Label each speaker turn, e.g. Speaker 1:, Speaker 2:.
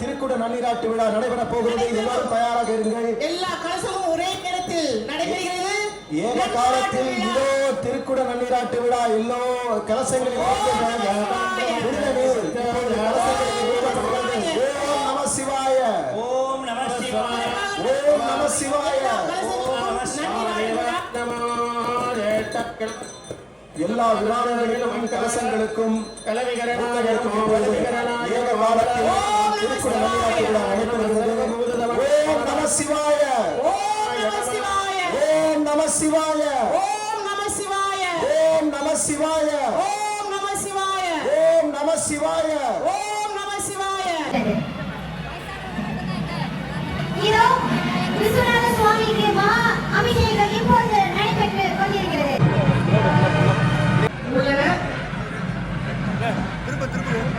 Speaker 1: திருக்குட நன்னீராட்டு விழா நடைபெற போகிறது. எல்லாரும் தயாராக இருங்கள்.
Speaker 2: எல்லா கலசமும் ஒரே நேரத்தில் நடைபெறுகிறது.
Speaker 1: ஏக காலத்தில் இதோ திருக்குட நன்னீராட்டு விழா. எல்லோ கலசங்களில் கலசங்களில் ஊற்றப்படுகிறது. ஓம் நம சிவாய.
Speaker 3: ஓம் நம சிவாய.
Speaker 1: ஓம் நம சிவாய. எல்லா விழாக்களிலும் கலசங்களுக்கும் ஏக மாவட்டத்தில் திருக்குறள் மணியாட்டு விழா நடைபெறுகிறது ஓம் நம சிவாய
Speaker 2: ஓம் நம சிவாய
Speaker 1: ஓம் நம சிவாய
Speaker 2: ஓம் நம சிவாய
Speaker 1: ஓம் நம சிவாய
Speaker 2: ஓம் நம சிவாய
Speaker 1: ஓம் நம சிவாய
Speaker 2: இதோ விஸ்வநாத சுவாமிக்கு மகா அபிஷேகம் இப்போது நடைபெற்று கொண்டிருக்கிறது. திரும்ப திரும்ப.